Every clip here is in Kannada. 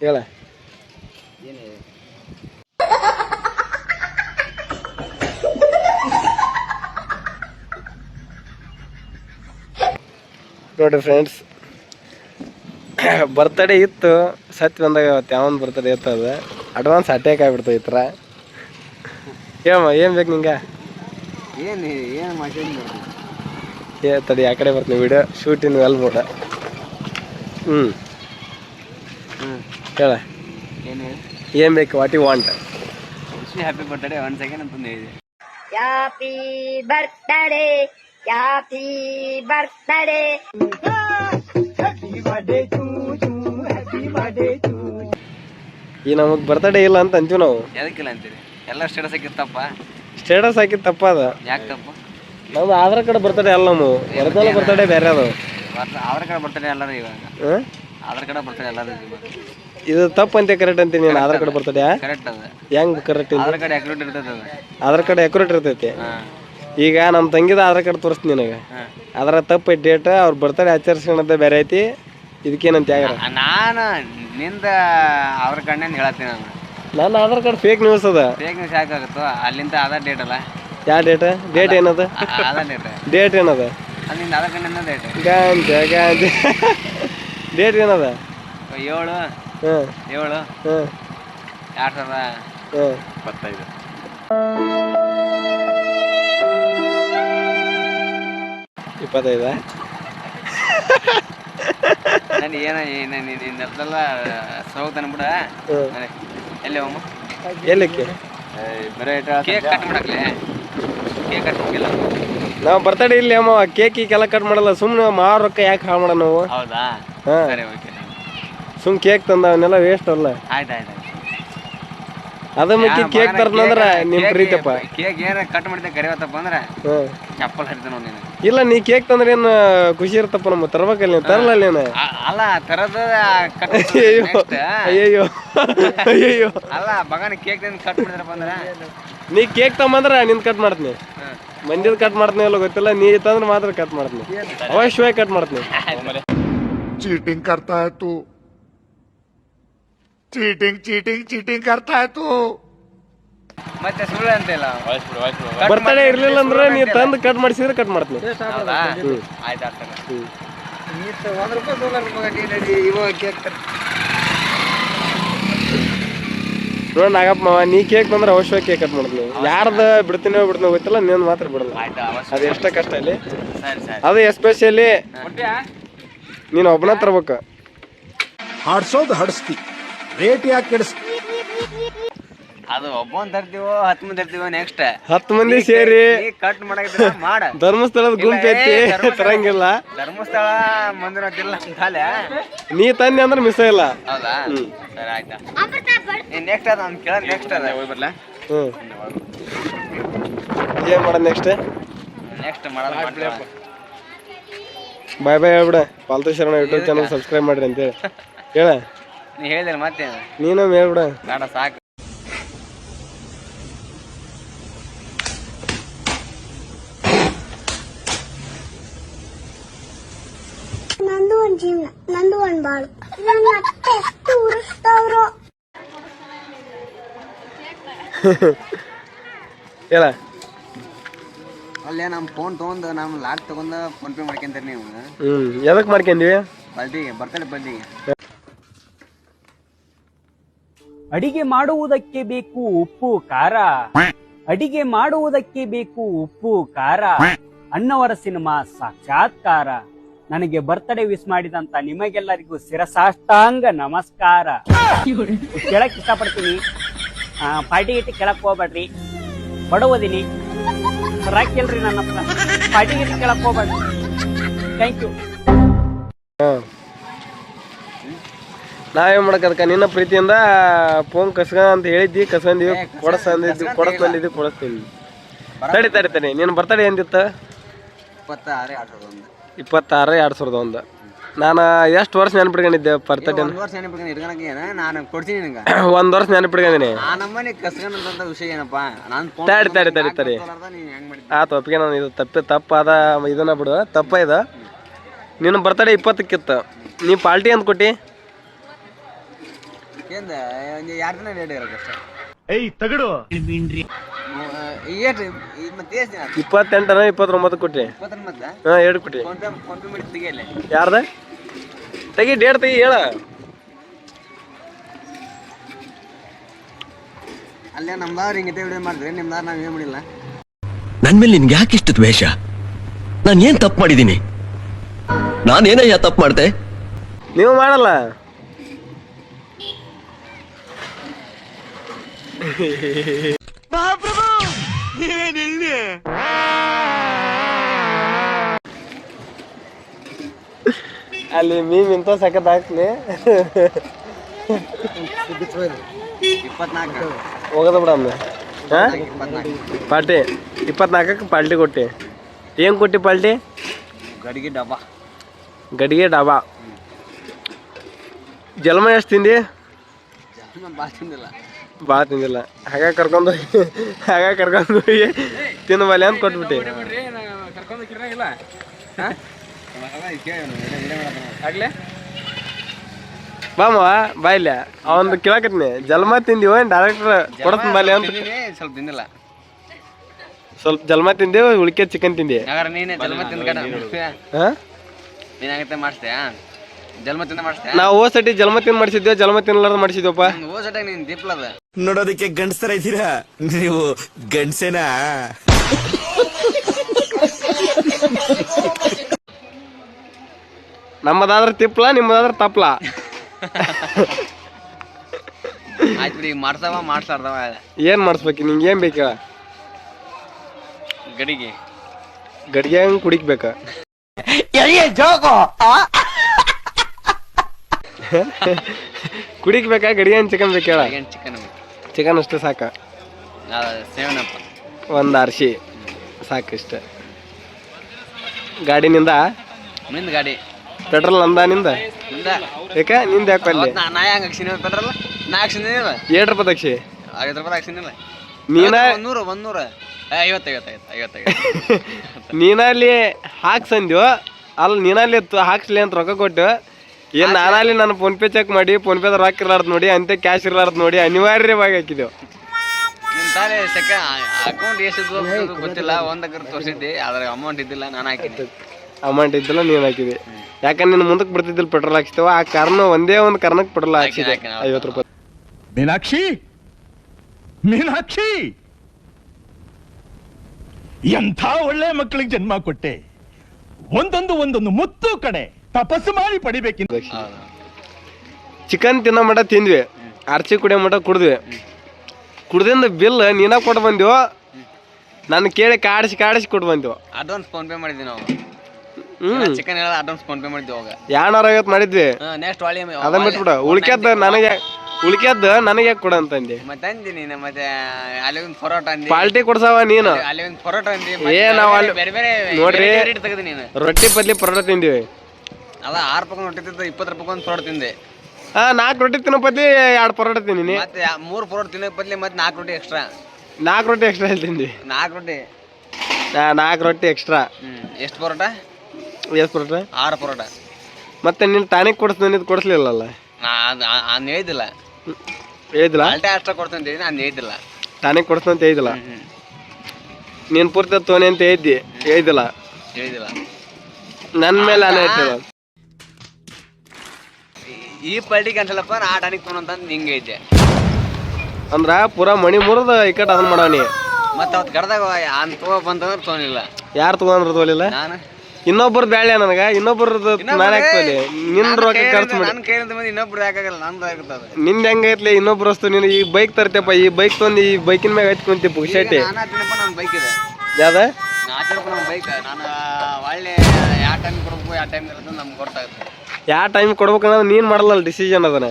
ಹೇಳ. ನೋಡಿ ಫ್ರೆಂಡ್ಸ್ ಬರ್ತಡೇ ಇತ್ತು. ಸತ್ ಬಂದಾಗ ಅವತ್ತು ಯಾವೊಂದು ಬರ್ತಡೇ ಇತ್ತು ಅದು? ಅಡ್ವಾನ್ಸ್ ಅಟ್ಯಾಕ್ ಆಗ್ಬಿಡ್ತು ಈ ಥರ. ಏಮ ಏನು ಬೇಕು ನಿಂಗೆ? ಏನು ಏನು ಮಾಡಿ ಏ ತಡಿ ಆ ಕಡೆ ಬರ್ತೀನಿ ವಿಡಿಯೋ ಶೂಟಿನ ವೆಲ್ ಬೋಡ ಹ್ಞೂ ಹ್ಞೂ ಹೇಳ. ಏನು ಏನು ಬೇಕು? What you want happy birthday one second ಅಂತಂದು ಹೇಳಿದೆ. Happy birthday happy birthday. ಈ ನಮಗೆ ಬರ್ತಡೇ ಇಲ್ಲ ಅಂತ ಅಂತೀವಿ ನಾವು. ಎದಕ್ಕಿಲ್ಲ ಅಂತೀರಿ? ಎಲ್ಲ ಸ್ಟೇಟಸ್ ಹಾಕಿರ್ತಪ್ಪ. ಸ್ಟೇಟಸ್ ಹಾಕಿದ ತಪ್ಪ ಅದ. ಯಾಕೆ ತಪ್ಪು? ನಮ್ದು ಆಧಾರ್ ಕಾರ್ಡ್ ಬರ್ತಡೇ ಅಲ್ಲ ನಾವು ಎರಡನೇ ಬರ್ತಡೇ ಬೇರೆ ಅದು. ಆಧಾರ್ ಕಾರ್ಡ್ ಬರ್ತಡೇ ಅಲ್ಲ ಇವಾಗ. ಹಾಂ? ಆಧಾರ್ ಕಾರ್ಡ್ ಎಲ್ಲರೂ ಇದು ತಪ್ಪು ಅಂತ ಕರೆಕ್ಟ್ ಅಂತೀನಿ ನೀನು ಆಧಾರ್ ಕಾರ್ಡ್ ಬರ್ತದೆ ಕರೆಕ್ಟ್ ಅದ. ಹೆಂಗ್ ಕರೆಕ್ಟ್ ಆಧಾರ್ ಕಾರ್ಡ್ ಅಕ್ಯೂರೇಟ್ ಇರ್ತದೆ ಅದು. ಆಧಾರ್ ಕಾರ್ಡ್ ಅಕ್ಯುರೇಟ್ ಇರ್ತೈತಿ. ಈಗ ನಮ್ಮ ತಂಗಿದ ಆಧಾರ್ ಕಾರ್ಡ್ ತೋರಿಸ್ತೀನಿ ನಿನಗೆ. ಅದರ ತಪ್ಪು ಡೇಟ್ ಅವ್ರ ಬರ್ತಾರೆ ಆಚರಿಸ್ಕೊಳ್ಳೋದೇ ಬೇರೆ ಐತಿ. ಇದಕ್ಕೇನಂತ ಯಾರ ನಾನು ನಿಂದ ಆಧಾರ್ ಕಾರ್ಡ್ನೇನು ಹೇಳತ್ತೀನಿ ನಾನು. ನನ್ನ ಆಧಾರ್ ಕಾರ್ಡ್ ಫೇಕ್ ನ್ಯೂಸ್ ಅದ. ಬೇಗ ಸಾಕಾಗುತ್ತೋ ಅಲ್ಲಿಂದ ಆಧಾರ್ ಡೇಟ್ ಅಲ್ಲ. ಯಾವ ಡೇಟ್ ಡೇಟ್ ಏನದ? ಆಧಾರ್ ಡೇಟ್ ಡೇಟ್ ಏನದ? ಅಲ್ಲಿಂದ ಆಧಾರ್ ಕಾರ್ಡ್ನಿಂದ ಡೇಟ್ ಗಾಂಜ ಗಾಂಜ. ಡೇಟ್ ಏನದ? ಏಳು. ಹಾಂ. ಏಳು. ಹಾಂ. ಎರಡು ಸಾವಿರದ ಹಾಂ. ಇಪ್ಪತ್ತೈದು. ಇಪ್ಪತ್ತೈದ? ನಾನು ಏನ ನಿನ್ನೆಲ್ಲ ಸೌತನ ಬಿಡ ಎಲ್ಲಿ ನನಗೆ ಎಲ್ಲಕ್ಕೆ? ಎಲ್ಲಿಕ್ಕೆ ಕೇಕ್ ಕಟ್ ಮಾಡಕ್ಲೆ. ಕೇಕ್ ಕಟ್ ಮಾಡಿಲ್ಲ ನಾವು ಬರ್ತಡೇ ಇಲ್ಲಿ ಅಮ್ಮ ಕೇಕ್ ಈಗೆಲ್ಲ ಕಟ್ ಮಾಡಲ್ಲ ಸುಮ್ಮನೆ ಮಾರು ರೊಕ್ಕ ಯಾಕೆ ಹಾಳು ಮಾಡೋಣ ನಾವು? ಹೌದಾ? ಹಾಂ. ಸರಿ ಓಕೆ ಸುಮ್ ಕೇಕ್ ತಂದ ಅವನ್ನೆಲ್ಲ ವೇಸ್ಟ್ ಅಲ್ಲ. ಆಯ್ತು ಆಯ್ತು ಅದ ಮುಖ್ಯ ಕೇಕ್ ತರ್ನಂದ್ರ ನಿಮ್ ಪ್ರೀತಪ್ಪ. ಕೇಕ್ ಏನ ಕಟ್ ಮಾಡಿದ ಕರಿವತ್ತಪ್ಪ ಅಂದ್ರೆ ಹ್ಮ್ ಚಪ್ಪಲ್ ಹರಿದ ನೋಡಿ ನೀನು. ಇಲ್ಲ ನೀ ಕೇಕ್ ತಂದ್ರೆ ಏನ್ ಖುಷಿ ಇರ್ತಪ್ಪ ನಮ್ಮ ತರ್ಬೇಕಲ್ಲ ನೀನ್ ತರಲ್ಲ ನೀನು? ಅಲ್ಲ ತರದ ಕಟ್ ಅಯ್ಯೋ ಅಯ್ಯೋ ಅಯ್ಯಯ್ಯೋ ಅಲ್ಲ ಮಗನ ಕೇಕ್ ತಂದು ಕಟ್ ಮಾಡಿದ್ರಪ್ಪ ಅಂದ್ರೆ? ನೀ ಕೇಕ್ ತಮ್ಮಂದ್ರ ನಿನ್ ಕಟ್ ಮಾಡ್ತೀನಿ. ಮಂದಿದ್ ಕಟ್ ಮಾಡ್ತೀನಿ ಇಲ್ಲ ಗೊತ್ತಿಲ್ಲ ನೀ ತಂದ್ರೆ ಮಾತ್ರ ಕಟ್ ಮಾಡ್ತೀನಿ. ಅವಶ್ಯವಾಗಿ ಕಟ್ ಮಾಡ್ತೀನಿ. चीटिंग करता है तू चीटिंग चीटिंग चीटिंग करता है तू ಮತ್ತೆ ಸುಳ್ಳು ಅಂತಿಲ್ಲ Cut ಬರ್ತಡೇ ಮಾಡಿ- ಇರ್ಲಿಲ್ಲ ಅಂದ್ರೆ ಸುಳ್ಳು ನೀ ಅಂತಿಲ್ಲ. ತಂದು ಕಟ್ ಮಾಡಿಸಿದ್ರೆ ಕಟ್ ಮಾಡ್ತೀನಿ ಹೌದಾ ಆಯ್ತು ಆಗ್ತದೆ ಹ್ಮ್. ಒಂದ್ ರೂಪಾಯಿ ತಗೊಳ್ಳಿ ರೂಪಾಯಿ ನೀ ನಡಿ ಇವಾಗ ಕೇಕ್ ತರ ನೋಡ್ ನಾಗಪ್ಪ ಮಾವ ನೀ ಕೇಕ್ ತಂದ್ರೆ ಅವಶ್ಯವಾಗಿ ಕೇಕ್ ಕಟ್ ಮಾಡ್ತೀನಿ ಯಾರ್ದ ಬಿಡ್ತೀನೋ ಬಿಡ್ತೀನೋ ಗೊತ್ತಿಲ್ಲ ನೀನ್ ಮಾತ್ರ ಬಿಡಲ್ಲ ಆಯ್ತು ಅವಶ್ಯ ಅದು ಎಷ್ಟ ಕಷ್ಟ ಅಲ್ಲಿ ಸರಿ ಸರಿ ಅದು ಎಸ್ಪೆಷಲಿ ನೀನು ಒಬ್ಬನ ತರ್ಬೇಕ ಹಾಡ್ಸೋದು ಹಡಿಸ್ತಿ. ರೇಟ್ ಯಾಕೆ ಕೆಡಿಸ್ತಿ? ಅದು ಒಬ್ಬನ್ ತರ್ತೀವೋ ಹತ್ತು ಮಂದಿ ತರ್ತೀವೋ ನೆಕ್ಸ್ಟ್ ಹತ್ತು ಮಂದಿ ಸೇರಿ ಕಟ್ ಮಾಡಾಕಿದ್ರ ಮಾಡ. ಧರ್ಮಸ್ಥಳದ ಗುಂಪು ಐತಿ ತರಂಗಿಲ್ಲ. ಧರ್ಮಸ್ಥಳ ಮಂದಿರ ಇಲ್ಲ ಅಂತಾಲೆ ನೀ ತನ್ನಿ ಅಂದ್ರೆ ಮಿಸ್ ಇಲ್ಲ. ಹೌದಾ? ಸರಿ ಆಯ್ತಾ. ನೆಕ್ಸ್ಟ್ ಅದ ಅಂತ ಕೇಳ ನೆಕ್ಸ್ಟ್ ಅದ ಹೋಗಿ ಬರ್ಲ? ಹ್ಮ್. ಏನ್ ಮಾಡೋದು ನೆಕ್ಸ್ಟ್ ನೆಕ್ಸ್ಟ್ ಮಾಡೋದು ಬಾಯ್ ಬಾಯ್ ಹೇಳ್ಬಿಡ. ಪಾಲ್ತು ಶರಣ ಯೂಟ್ಯೂಬ್ ಚಾನಲ್ ಸಬ್ಸ್ಕ್ರೈಬ್ ಮಾಡ್ರಿ ಅಂತೇಳಿ. ಹೇಳ. ನೀ ಹೇಳಿದ್ರೆ ಮತ್ತೆ ನೀನು ಹೇಳ್ಬಿಡ. ಬೇಡ ಸಾಕು. ನಂದು ಒಂದ್ ಜೀವನ ನಂದು ಒಂದ್ ಬಾಳು. ನನ್ನ ಅತ್ತೆ ಎಷ್ಟು ಉರಿಸ್ತವ್ರು. ಹೇಳ. ಅಲ್ಲೇ ನಮ್ಮ ಫೋನ್ ತೊಗೊಂಡು ನಮ್ಮ ಲಾಕ್ ತೊಗೊಂಡು ಫೋನ್ ಪೇ ಮಾಡ್ಕೊಂತೀರಿ ನೀವು. ಹ್ಮ್ ಎದಕ್ ಮಾಡ್ಕೊಂಡ್ವಿ ಬಲ್ದಿಗೆ ಬರ್ತಾನೆ ಬಲ್ದಿಗೆ ಅಡಿಗೆ ಮಾಡುವುದಕ್ಕೆ ಬೇಕು ಉಪ್ಪು ಖಾರ. ಅಡಿಗೆ ಮಾಡುವುದಕ್ಕೆ ಬೇಕು ಉಪ್ಪು ಖಾರ. ಅಣ್ಣವರ ಸಿನಿಮಾ ಸಾಕ್ಷಾತ್ಕಾರ. ನನಗೆ ವಿಶ್ ಮಾಡಿದಂತ ನಿಮಗೆಲ್ಲರಿಗೂ ಶಿರಸಾಷ್ಟಾಂಗ ನಮಸ್ಕಾರ. ಕೇಳಕ್ ಇಷ್ಟಪಡ್ತೀನಿ. ಆ, ಪಾರ್ಟಿ ಗಿಟ್ಟಿ ಕೇಳಕ್ ಹೋಗ್ಬೇಡ್ರಿ. ಬಡವದಿನಿ ರಾಕಿಲ್ರಿ ನನ್ನ ಹತ್ರ. ಪಾರ್ಟಿ ಗಿಟ್ಟಿ ಕೇಳಕ್ ಹೋಗ್ಬೇಡ್ರಿ ಥ್ಯಾಂಕ್ ಯು ನಾವೇನ್ ಮಾಡಕ್ಕದಕ್ಕ ನಿನ್ನ ಪ್ರೀತಿಯಿಂದ ಫೋನ್ ಕಸ್ಕ ಅಂತ ಹೇಳಿದ್ದಿ ಕಸ್ಕೊಂಡಿವಿ ಕೊಡಸ್ ಅಂದಿದ್ವಿ ಕೊಡಸ್ ಬಂದಿದ್ವಿ ಕೊಡಸ್ತೀನಿ ತಡಿ ತಡಿ ತಡಿ. ನೀನು ಬರ್ತಡೆ ಎಂದಿತ್ತ ಇಪ್ಪತ್ತಾರು ಎರಡು ಒಂದು. ಇಪ್ಪತ್ತಾರು ಎರಡು ಸಾವಿರದ ಒಂದು. ನಾನು ಎಷ್ಟು ವರ್ಷ ನೆನ್ಪಿಟ್ಕೊಂಡಿದ್ದೆ ಬರ್ತಡೇ ಒಂದು ವರ್ಷ ಏನ? ನಾನು ಕೊಡ್ತೀನಿ ನಿನಗೆ. ಒಂದು ವರ್ಷ ನೆನ್ಪಿಟ್ಕೊಂಡಿನಿ ಆ ನಮ್ಮನೆ ಕಸ್ಕೊಂಡಂತ ವಿಷಯ ಏನಪ್ಪ? ನಾನು ತಡಿ ತಡಿ ತಡಿ ತಡಿ. ನೀನು ಹೆಂಗ್ ಮಾಡಿದ್ದೆ ಆತು ಒಪ್ಪಿಗೆ ನಾನು ಇದು ತಪ್ಪಿ ತಪ್ಪಾದ ಇದನ್ನ ಬಿಡು ತಪ್ಪ ಇದು. ನಿನ್ನ ಬರ್ತಡೇ ಇಪ್ಪತ್ತಕ್ಕಿತ್ತು. ನೀ ಪಾರ್ಟಿ ಅಂತ ಕೊಟ್ಟಿ? ಏನ್ ಒಂದು ಎರಡು ದಿನ ಲೇಟ್ ಇರೋದು ಅಷ್ಟೇ. ಏಯ್ ತಗಡು. ಏಟ್ ಮತ್ತೆ ಎಷ್ಟು ಆಯ್ತು? ಇಪ್ಪತ್ತೆಂಟನ ಇಪ್ಪತ್ತೊಂಬತ್ತು ಕೊಟ್ಟಿ ಇಪ್ಪತ್ತೊಂಬತ್ತ? ಹಾಂ ಎರಡು ಕೊಟ್ಟಿ ಫೋನ್ ಪೇ ಫೋನ್ ಪೇ ಮಾಡಿ ತೆಗಿಯಲ್ಲ ಯಾರ್ದ? ತೆಗಿ ಡೇಟ್ ತೆಗಿ ಹೇಳ. ಅಲ್ಲೇ ನಮ್ದವ್ರು ಹಿಂಗೆ ವಿಡಿಯೋ ಮಾಡಿದ್ರೆ ನಿಮ್ದಾರು ನಾವ್ ಏನು ಮಾಡಿಲ್ಲ. ನನ್ ಮೇಲೆ ನಿನ್ಗೆ ಯಾಕೆ ಇಷ್ಟು ದ್ವೇಷ? ನಾನು ಏನ್ ತಪ್ಪು ಮಾಡಿದ್ದೀನಿ ನಾನೇನಯ್ಯ ತಪ್ಪು ಮಾಡ್ದೆ? ನೀವು ಮಾಡಲ್ಲ. ಅಲ್ಲಿ ಮೀನ್ ಇಂತ ಸಖತ್ ಹಾಕ್ಲಿ. ಹೋಗದ ಬಿಡಮ್ಮ ಪಾರ್ಟಿ. ಇಪ್ಪತ್ನಾಲ್ಕಕ್ಕೆ ಪಾಲ್ಟಿ ಕೊಟ್ಟಿ. ಏನು ಕೊಟ್ಟಿ ಪಾಲ್ಟಿ? ಗಡಿಗೆ ಡಬಾ ಗಡಿಗೆ ಡಾಬಾ ಜಲ್ಮ ಎಷ್ಟು ತಿಂದಿ? ಭಾಳ ತಿಂದಿಲ್ಲ. ಬಾ ತಿಂದಿಲ್ಲ. ಹಾಗ ಕರ್ಕೊಂಡು ಹಾಗ ಕರ್ಕೊಂಡು ಹೋಗಿ ತಿನ್ನಬಲ್ಲ ಅಂತ ಕೊಟ್ಬಿಟ್ಟಿ. ಬಾಮ ಬಾಯ್ಲ ಅವನು ಕೇಳಕತ್ನಿ ಜಲ್ಮ ತಿಂದಿವ ಡೈರೆಕ್ಟರ್ ಕೊಡತ್ನ ಬಾಲ್ಯ ಅಂತ? ಸ್ವಲ್ಪ ತಿಂದಿಲ್ಲ. ಸ್ವಲ್ಪ ಜಲ್ಮ ತಿಂದೇವು ಉಳಿಕೆ ಚಿಕನ್ ತಿಂದೆ? ನೀನೇ ಜಲ್ಮ ಹಾ? ನೀನಾಗತ್ತೆ ಮಾಡಿಸ್ತೀಯಾ ನಾವು ಹೋದ್ ಸತಿ ಜಲ್ಮ ತಿಂದ್ ಮಾಡಿಸಿದ್ವಿ ಜಲ್ಮ ತಿನ್ಲಾರ್ದು ಮಾಡಿಸಿದ್ವಪ್ಪ ಓ ನೀನ್ ದಿಪ್ಲದ ನೋಡೋದಕ್ಕೆ ಗಂಡಸ್ತರ ಇದ್ದೀರಾ? ನೀವು ಗಂಡಸೇನಾ? ನಮ್ಮದಾದ್ರ ತಿಪ್ಲ ನಿಮ್ಮದಾದ್ರ ತಪ್ಲ. ಆಯ್ತು ಬಿಡಿ ಈಗ ಮಾಡ್ಸವ ಮಾಡ್ಸಾರ್ದವ ಏನ್ ಮಾಡಿಸ್ಬೇಕು ನಿಂಗೆ ಏನ್ ಬೇಕ ಗಡಿಗೆ. ಗಡಿಗೆ ಹಂಗ್ ಕುಡಿಕ್ಬೇಕ. ಕುಡಿಕ್ಬೇಕಾ? ಬೇಕಾ ಗಡಿಯನ್ ಚಿಕನ್ ಬೇಕೇಳ ಏನು ಚಿಕನ್ ಚಿಕನ್ ಅಷ್ಟೇ ಸಾಕ ಸೇವನಪ್ಪ ಒಂದ್ ಅರ್ಶಿ. ಸಾಕಿಷ್ಟ ಗಾಡಿನಿಂದ ನಿಂದ? ಗಾಡಿ. ಪೆಟ್ರೋಲ್ ನಂದ ನಿಂದ? ಯಾಕ ನಿಂದ ಯಾಕೆ ಅಲ್ಲಿ ನಾ ಹೆಂಗೆ ಹಾಕ್ಸಿನಿ ಪೆಟ್ರೋಲ್? ನಾ ಹಾಕ್ಸಿನಿಲ್ಲ ಏಟ್ ರೂಪಾಯಿ ತಕ್ಷಿ ಐವತ್ತು ರೂಪಾಯಿ ಹಾಕ್ಸಿನಿಲ್ಲ ನೀನ? ನೂರು ಒಂದು ಐವತ್ತು ಐವತ್ತು ಐವತ್ತು ನೀನಲ್ಲಿ ಹಾಕ್ಸಂದ್ಯೋ? ಅಲ್ಲಿ ನೀನಲ್ಲಿ ಹಾಕ್ಸ್ಲಿ ಅಂತ ರೊಕ್ಕ ಕೊಟ್ಟು ಏನ್ ನಾನಲ್ಲಿ ನಾನು ಫೋನ್ ಪೇ ಚೆಕ್ ಮಾಡಿ ಫೋನ್ ಪೇ ರೊಕ್ಕ ಇರ್ಲಾರ್ದು ನೋಡಿ ಅಂತೆ ಕ್ಯಾಶ್ ಇರ್ಲಾರ್ದು ನೋಡಿ ಅನಿವಾರ್ಯವಾಗಿ ಹಾಕಿದೆವು ಅಕೌಂಟ್ ಎಷ್ಟು ಗೊತ್ತಿಲ್ಲ ಒಂದಕ್ಕೆ ತೋರಿಸಿದ್ದೆ ಆದ್ರೆ ಅಮೌಂಟ್ ಇದ್ದಿಲ್ಲ ನಾನು ಹಾಕಿದ್ದೆ. ಅಮೌಂಟ್ ಇದ್ದಿಲ್ಲ ನೀನ್ ಹಾಕಿದೆ ಯಾಕಂದ್ರೆ ನಿನ್ನ ಮುಂದಕ್ಕೆ ಬರ್ತಿದ್ದಿಲ್ಲ ಪೆಟ್ರೋಲ್ ಹಾಕಿಸ್ತೇವೆ ಆ ಕಾರಣ ಒಂದೇ ಒಂದು ಕಾರಣಕ್ಕೆ ಪೆಟ್ರೋಲ್ ಹಾಕಿದೆ ಐವತ್ತು ರೂಪಾಯಿ. ಮೀನಾಕ್ಷಿ! ಮೀನಾಕ್ಷಿ! ಎಂಥ ಒಳ್ಳೆ ಮಕ್ಕಳಿಗೆ ಜನ್ಮ ಕೊಟ್ಟೆ? ಒಂದೊಂದು ಒಂದೊಂದು ಮುತ್ತು ಕಡೆ. ತಪಸ್ಸು ಮಾಡಿ ಪಡಿಬೇಕಿಂತ ಚಿಕನ್ ತಿನ್ನೋ ಮಟ ತಿಂದ್ವಿ. ಅರ್ಚಿ ಕುಡಿಯೋ ಮಟ ಕುಡಿದ್ವಿ. ಕುಡ್ದಿಂದ ಬಿಲ್ ನೀನ ಕೊಟ್ಟು ಬಂದೆವು ನಾನು ಕೇಳಿ ಕಾಡಿಸಿ ಕಾಡಿಸಿ ಕೊಟ್ಟು ಬಂದಿವ ಅಡ್ವಾನ್ಸ್ ಫೋನ್ ಪೇ ಮಾಡಿದ್ವಿ ನಾವು. ಹ್ಮ್. ಚಿಕನ್ ಎಲ್ಲ ಅಡ್ವಾನ್ಸ್ ಫೋನ್ ಪೇ ಮಾಡಿದ್ವಿ ಅವಾಗ ಎರಡ್ನೂರ ಐವತ್ತು ಮಾಡಿದ್ವಿ? ನೆಕ್ಸ್ಟ್ ಹೊಳಿ ಅದನ್ನ ಬಿಟ್ಬಿಡ. ಉಳ್ಕ್ಯದ ನನಗೆ ಉಳ್ಕ್ಯದ ನನಗೆ ಯಾಕೆ ಕೊಡ ಅಂತಂದಿ ಮತ್ತೆ ಅಂದಿ ನೀನು ಮತ್ತೆ ಅಲ್ಲಿ ಒಂದು ಪರೋಟ ಅಂದಿ. ಪಾಲ್ಟಿ ಕೊಡ್ಸವ ನೀನು. ಅಲ್ಲಿ ಒಂದು ಪರೋಟ ಅಂದಿ. ಏ, ನಾವು ಅಲ್ಲಿ- ಬೇರೆ ಬೇರೆ ನೋಡ್ರಿ. ನೀನು ರೊಟ್ಟಿ ಪದ್ಲಿ ಪರೋಟ ತಿಂದಿವಿ. ಅದ ಆರು ರೊಟ್ಟಿ ತಿಂದ ಇಪ್ಪತ್ತು ರೂಪಾಯಿ ಒಂದು ಪರೋಟ ತಿಂದೆ. ಹಾ ನಾಲ್ಕು ರೊಟ್ಟಿ ತಿನ್ನೋ ಪದ್ಲಿ ಎರಡು ಪರೋಟ ತಿನ್ನಿ ಮತ್ತೆ ಯಾ- ಮೂರು ಪರೋಟ ತಿನ್ನೋ ಬದ್ಲಿ ಮತ್ತೆ ನಾಲ್ಕು ರೊಟ್ಟಿ ಎಕ್ಸ್ಟ್ರಾ ನಾಲ್ಕು ರೊಟ್ಟಿ ಎಕ್ಸ್ಟ್ರಾ ತಿಂದಿ? ನಾಲ್ಕು ರೊಟ್ಟಿ. ನಾಲ್ಕು ರೊಟ್ಟಿ ಎಕ್ಸ್ಟ್ರಾ ಹ್ಮ್ ಎಷ್ಟು ಪರೋಟ? ಎಷ್ಟು ಪರೋಟ? ಆರು ಪರೋಟ. ಮತ್ತೆ ನಿನ್ ಟಾನಿಕ್ ಕೊಡ್ಸ ಕೊಡಿಸ್ಲಿಲ್ಲಲ್ಲ? ನಾ ನಾನು ಹೇಳಿದಿಲ್ಲ ಹೇಳಿದಿಲ್ಲ ಅಲ್ಟೆ ಅಷ್ಟ ಕೊಡ್ತೀನಿ ನಾನು ಹೇಳಿದಿಲ್ಲ ಟಾನಿಕ್ ಕೊಡ್ಸ ಅಂತ ಹೇಳಿದಿಲ್ಲ ನೀನ್ ಪೂರ್ತಿ ತೋನೆ ಅಂತ ಹೇಳಿದ್ದಿ ಹೇಳಿದಿಲ್ಲ ಹೇಳಿದಿಲ್ಲ ನನ್ನ ಮೇಲೆ ನಾನು ಹೇಳ್ತಿಲ್ಲ ಈ ಪಲ್ಟಿ ಕ್ಯಾನ್ಸಲಪ್ಪ ನಾ ಆ ಟಾನಿಕ್ ತೊಗೊಂಡು ಅಂತ ಹಿಂಗೆ ಐತೆ ಅಂದ್ರ ಪೂರಾ ಮಣಿ ಮುರಿದ ಕಟ್ ಅದನ್ ಮಾಡವನಿ ಮತ್ತೆ ಅವತ್ತು ಕಡ್ದಾಗ ಅಂತ ತಗೋ ಬಂತಂದ್ರೆ ತೊಗೊಂಡಿಲ್ಲ ಯಾರು ತಗೊಂಡ್ರ ತೋಲಿಲ್ಲ ನಾನು? ಇನ್ನೊಬ್ರು ಬ್ಯಾಳೆ ನನಗ ಇನ್ನೊಬ್ರದ್ದು ನಾನು ಹಾಕ್ತೀನಿ ನಿನ್ ರೊಕ್ಕ ಖರ್ಚು ಮಾಡಿ ನನ್ನ ಕೈಯಿಂದ ಬಂದು ಇನ್ನೊಬ್ರು ಯಾಕಾಗಲ್ಲ ನಂದು ಆಗುತ್ತದೆ ನಿಂದ ಹೆಂಗೈತ್ಲೆ ಇನ್ನೊಬ್ರು ವಸ್ತು ನೀನು ಈ ಬೈಕ್ ತರ್ತೇಪ್ಪ ಈ ಬೈಕ್ ತಂದು ಈ ಬೈಕಿನ ಮ್ಯಾಗ ಹಚ್ಕೊಂತಿ ಕುಂತಿ ನಾನು ಹತ್ತಿನಪ್ಪ ನನ್ನ ಬೈಕ್ ಇದೆ. ಯಾವ್ದ? ನಾ ಹತ್ತಿರಪ್ಪ ನನ್ನ ಬೈಕ್ ನಾನು ಒಳ್ಳೆ ಯಾವ ಟೈಮ್ ಕೊಡ್ಬೇಕು ಯಾವ ಟೈಮ್ ಇರುತ್ತೆ ನಮ್ಗೆ ಗೊತ್ತಾಗುತ್ತೆ. ಯಾವ ಟೈಮ್ ಕೊಡ್ಬೇಕನ್ನೋದು ನೀನು ಮಾಡಲ್ಲ ಡಿಸಿಷನ್ ಅದನ್ನ.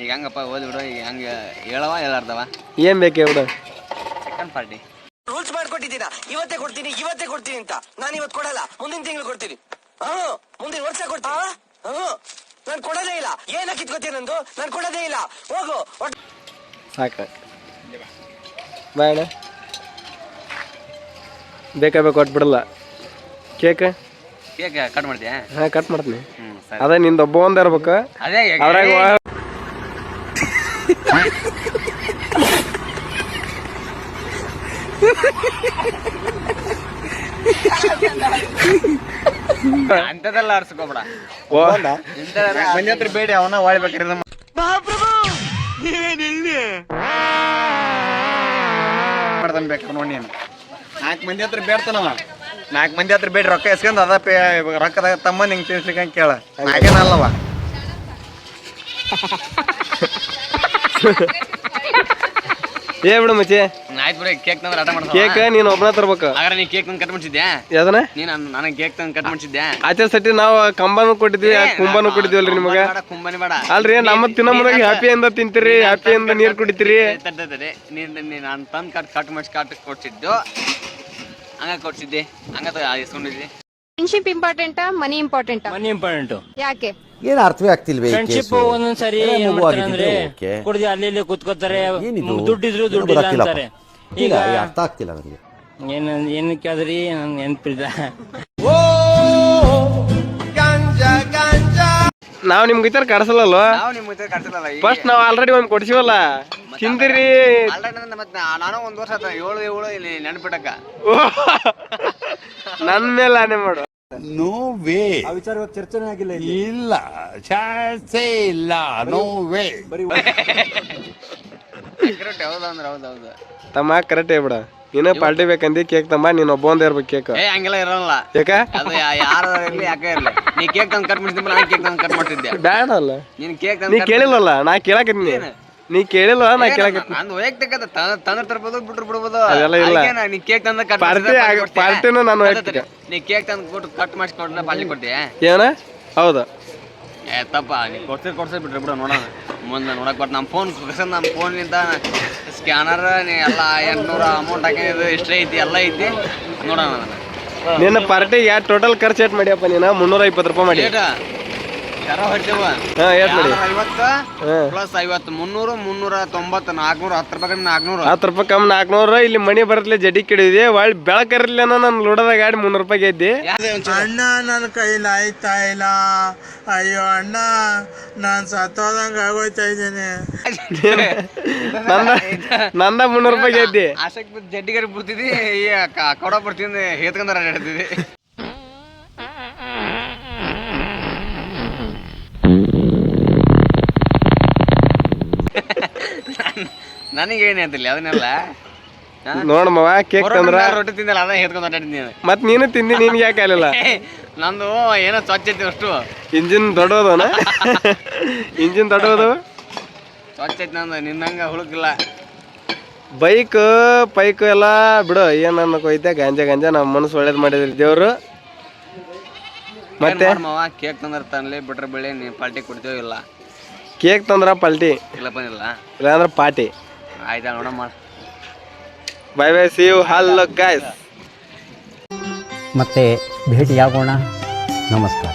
ಈಗ ಹೆಂಗಪ್ಪ ಓದಿ ಬಿಡು ಈಗ ಹಂಗೆ ಹೇಳವ ಹೇಳಾರ್ದವ ಏನ್ ಬೇಕು ಬಿಡು ಸೆಕೆಂಡ್ ಪಾರ್ಟಿ ರೂಲ್ಸ್ ಮಾಡ್ಕೊಟ್ಟಿದ್ದೀನ ಇವತ್ತೇ ಕೊಡ್ತೀನಿ ಇವತ್ತೇ ಕೊಡ್ತೀನಿ ಅಂತ. ನಾನು ಇವತ್ತು ಕೊಡಲ್ಲ ಮುಂದಿನ ತಿಂಗಳು ಕೊಡ್ತೀನಿ. ಹ್ಞೂ ಮುಂದಿನ ವರ್ಷ ಕೊಡ್ತೀನಿ. ಹ್ಞೂ ನಾನು ಕೊಡೋದೇ ಇಲ್ಲ. ಏನ ಕಿತ್ಕೋತೀನಿ ನಂದು? ನಾನು ಕೊಡೋದೇ ಇಲ್ಲ. ಹೋಗು ಸಾಕ. ಬೇಡ. ಬೇಕಾ ಬೇಕು ಕೊಟ್ಬಿಡಲ್ಲ ಕೇಕ್? ಕೇಕ್ ಕಟ್ ಮಾಡ್ತೀಯಾ? ಹಾ ಕಟ್ ಮಾಡ್ತೀನಿ. ಹ್ಞೂ ಸರಿ. ಅದೇ ನಿಂದ ಒಬ್ಬ ಒಂದ್ ಇರ್ಬೇಕು. ಅದೇ ಅದ್ರಾಗ ಅಂತದೆಲ್ಲ ಆಡ್ಸ್ಕೊಬೇಡ. ಓ. ಮಂದಿ ಹತ್ರ ಬೇಡಿ ಅವನ ವಾಳ್ಬೇಕ್ರಿ ನಮ್ಮ ಮಾಡ್ತಾನೆ ಬೇಕು ನೋಡಿ ನೀನು. ನಾಲ್ಕು ಮಂದಿ ಹತ್ರ ಬೇಡ್ತಾನವ. ನಾಲ್ಕು ಮಂದಿ ಹತ್ರ ಬೇಡ ರೊಕ್ಕ ಇಸ್ಕೊಂಡ್ ಅದ ಪೇ ರೊಕ್ಕದಾಗ ತಮ್ಮ ನಿಂಗೆ ತಿನ್ಸ್ಲಿಕ್ಕೆ ಕೇಳ. ನಾಗೇನಲ್ಲವ ಏ ಬಿಡು ಮಚ್ಚಿ. ಆಯ್ತು ಬಿಡಿ ಕೇಕ್ ತಂದ್ರೆ ಆಟ ಮಾಡ್ತಾ ಕೇಕ್ ನೀನು ಒಬ್ಬನ ತರ್ಬೇಕು. ಆದ್ರೆ ನೀ ಕೇಕ್ ತಂದು ಕಟ್ ಮಾಡಿಸಿದ್ಯಾ? ಯಾವ್ದನ? ನೀನು ನನಗೆ ಕೇಕ್ ತಂದು ಕಟ್ ಮಾಡಿಸಿದ್ಯಾ? ಆಚೆ ಸತಿ ನಾವು ಕಂಬನು ಕೊಟ್ಟಿದ್ವಿ ಕುಂಬನು ಕೊಟ್ಟಿದ್ವಲ್ರಿ ನಿಮಗ? ನಿಮಗೆ ಕುಂಬನಿ ಬೇಡ. ಅಲ್ರಿ ನಮ್ಮ ತಿನ್ನೋ ಮುಂದಾಗ ಹ್ಯಾಪಿ ಇಂದ ತಿಂತೀರಿ ಹ್ಯಾಪಿ ಇಂದ ನೀರ್ ಕುಡಿತೀರಿ. ನೀನು ನಾನು ತಂದು ಕಟ್ ಕಟ್ ಮಾಡಿಸಿ ಕಟ್ ಕೊಡ್ಸಿದ್ದು. ಹಂಗ ಕೊಡ್ಸಿದ್ದೆ ಹಂಗ ಇಸ್ಕೊಂಡಿದ್ದಿ. ಫ್ರೆಂಡ್ಶಿಪ್ ಇಂಪಾರ್ಟೆಂಟಾ ಮನಿ ಇಂಪಾರ್ಟೆಂಟಾ ಮನಿ ಇಂಪಾರ್ಟೆಂಟ್ ಯಾಕೆ? ಏನ್ ಅರ್ಥವೇ ಆಗ್ತಿಲ್ವೇ ಫ್ರೆಂಡ್ಶಿಪ್ ಒಂದೊಂದ್ಸರಿ ಏನ್ ಮಾಡ್ತಾರೆ ಅಂದ್ರೆ ಕುಡ್ದು ಅಲ್ಲಿ ಇಲ್ಲಿ ಕೂತ್ಕೋತಾರೆ ದುಡ್ಡಿದ್ರು ದುಡ್ಡಿಲ್ಲ ಅಂತಾರೆ. ಈಗ ಅರ್ಥ ಆಗ್ತಿಲ್ಲ ನನಗೆ. ಏನ್ ಏನ್ ಕೇಳಿದ್ರಿ ನನ್ ನೆನ್ಪಿಲ್ಲ ನಾವ್ ನಿಮ್ಗೆ ಈ ತರ ನಾವು ನಿಮ್ಮ ಜೊತೆ ಕಟ್ಸಿಲ್ಲಲ್ಲ ಈಗ. ಫಸ್ಟ್ ನಾವ್ ಆಲ್ರೆಡಿ ಒಂದ್ ಕೊಡ್ಸಿವಲ್ಲ? ತಿಂದಿರಿ. ಆಲ್ರೆಡಿ ಮತ್ತೆ ನಾನು ಒಂದು ವರ್ಷ ಏಳು ಏಳು ಇಲ್ಲಿ ನೆನಪಿಟ್ಟಕ್ಕ. ಓ, ನನ್ ಮೇಲೆ ಆನೆ ಮಾಡು. ನೋ ವೇ ವಿಚಾರ ಚರ್ಚನೆ ಆಗಿಲ್ಲ ಇಲ್ಲ. ಚಾನ್ಸೇ ಇಲ್ಲ. ನೋ ವೇ ಕರೆಕ್ಟ್ ಹೌದು ಅಂದ್ರೆ ಹೌದು ಹೌದು. ತಮ್ಮ ಕರೆಕ್ಟ್ ಹೇಳ್ಬಿಡ. ನೀನ ಪಾರ್ಟಿ ಬೇಕಂದಿ ಕೇಕ್ ತಮ್ಮ ನೀನ್ ಒಬ್ಬ ಒಂದೇ ಇರ್ಬೇಕು ಕೇಕ್. ಏ ಹಂಗೆಲ್ಲ ಇರಲ್ಲ. ಯಾಕ? ಅದು ಯಾರು ಇರ್ಲಿ ಯಾಕೆ ಇರ್ಲಿ. ನೀ ಕೇಕ್ ತಂದು ಕಟ್ ಮಾಡಿಸಿದ್ದೆ ನಾನು ಕೇಕ್ ತಂದು ಕಟ್ ಮಾಡ್ತಿದ್ದೆ. ಬ್ಯಾಡ ಅಲ್ಲ. ನೀನ್ ಕೇಕ್ ನೀ ಕೇಳಿಲ್ಲಲ್ಲ ನಾ ಕೇಳಕತ್ತೀನಿ. ನೀ ಕೇಳಿಲ್ಲ ನಾ ಕೇಳಕತ್ತೀನಿ. ನಾನು ವೈಯಕ್ತಿಕ ಅದು ತ- ತಂದ್ರೆ ತರ್ಬೋದು ಬಿಟ್ರು ಬಿಡ್ಬೋದು. ಅದೆಲ್ಲ ಇಲ್ಲ. ನಾ- ಕೇಕ್ ತಂದ ಕಟ್ ಪಾರ್ಟಿ ಆಗ- ಪಾರ್ಟಿನೂ ನಾನು ವೈಯಕ್ತಿಕ. ನೀ ಕೇಕ್ ತಂದು ಕೊಟ್ಟು ಕಟ್ ಮಾಡಿಸಿ ಕೊಟ್ರೆ ಪಾರ್ಟಿ ಕೊಡ್ತೀಯ? ಏನ? ಹೌದು. ಏ ತಪ್ಪ. ನೀ ಕೊಡ್ಸಿ ಕೊಡ್ಸಿ ಬಿಟ್ರೆ ಬಿಡು ನೋಡೋಣ. ಮುಂದೆ ನೋಡಕ್ ಬಟ್ ನಮ್ಮ ಫೋನ್ ನಮ್ಮ ಫೋನಿಂದ ಸ್ಕ್ಯಾನರ್ ಎಲ್ಲ ಎಂಟ್ನೂರ ಅಮೌಂಟ್ ಹಾಕಿದ್ದು ಎಷ್ಟೇ ಐತಿ ಎಲ್ಲ ಐತಿ. ನೋಡೋಣ. ನಿನ್ನ ಪಾರ್ಟಿ ಟೋಟಲ್ ಖರ್ಚು ಏಟ್ ಮಾಡಿಯಪ್ಪ ನೀನು? ಮುನ್ನೂರ ಇಪ್ಪತ್ತು ರೂಪಾಯಿ ಮಾಡಿ. ಹತ್ತು ರೂಪಾಯಿ ಕಮ್ ನಾಲ್ಕುನೂರು ಹತ್ತು ರೂಪಾಯಿ ಕಮ್ಮಿ ನಾಲ್ಕುನೂರು ಇಲ್ಲಿ ಮಣಿ ಬರತ್ಲೆ ಜಡಿ ಕಿಡಿದೆ ಒಳ್ಳೆ ಬೆಳಕರಿಲ್ಲ ನಾನು ಲೋಡದ ಗಾಡಿ ಮುನ್ನೂರು ರೂಪಾಯಿ ಗೆದ್ದಿ. ಅಣ್ಣ ನನ್ನ ಕೈಲಿ ಆಯ್ತಾ ಇಲ್ಲ? ಅಯ್ಯೋ ಅಣ್ಣ ನಾನ್ ಸತ್ತೋದಂಗ ಆಗೋಯ್ತಾ ಇದ್ದೇನೆ. ನಂದ ನಂದ ಮುನ್ನೂರು ರೂಪಾಯಿ ಗೆದ್ದಿ. ಆಸಕ್ತಿ ಜಡ್ಡಿಗಾರಿ ಬಿಡ್ತಿದ್ದಿ ಕೊಡ ಬರ್ತಿಂದ ಹೇತ್ಕೊಂಡಾರ ನನಗೇನು ಹೇಳ್ತಿಲ್ಲ ಅದನ್ನೆಲ್ಲ? ನೋಡಮ್ಮವ ಕೇಕ್ ತಂದ್ರ ರೊಟ್ಟಿ ತಿಂದಲ್ಲ ಅದ ಹೇತ್ಕೊಂಡ್ ಅಡ್ಡಾಡಿದ್ದೀನಿ ಮತ್ ನೀನು ತಿಂದಿ ನಿನ್ಗೆ ಯಾಕೆ ಆಗಲಿಲ್ಲ? ನಂದು ಏನೋ ಸ್ವಚ್ಛ ಐತಿ ಅಷ್ಟು. ಇಂಜಿನ್ ದೊಡ್ಡೋದನ ಇಂಜಿನ್ ದೊಡ್ಡೋದು? ಸ್ವಚ್ಛ ಐತಿ ನಂದು ನಿನ್ನಂಗ ಹುಳುಕಿಲ್ಲ ಬೈಕ್ ಪೈಕ್ ಎಲ್ಲ ಬಿಡು ಏನ್ ಅನ್ನಕೋಯ್ತೆ ಗಾಂಜಾ ಗಾಂಜಾ ನಮ್ಮ ಮನಸ್ಸು ಒಳ್ಳೇದು ಮಾಡಿದ್ರಿ ದೇವ್ರು. ಮತ್ತೆ? ಮಾವ ಕೇಕ್ ತಂದ್ರೆ ತನ್ಲಿ ಬಿಟ್ರೆ ಬೆಳೆ ನೀ ಪಾರ್ಟಿ ಕೊಡ್ತೀವೋ ಇಲ್ಲ? ಕೇಕ್ ತಂದ್ರ ಪಲ್ಟಿ. ಇಲ್ಲ. ಬಂದಿಲ್ಲ ಇಲ್ಲಾಂದ್ರ ಪಾರ್ಟಿ. ಆಯ್ತಾ ನೋಡಮ್ಮ bye bye see you hello guys ಮತ್ತೆ ಭೇಟಿಯಾಗೋಣ. ನಮಸ್ಕಾರ.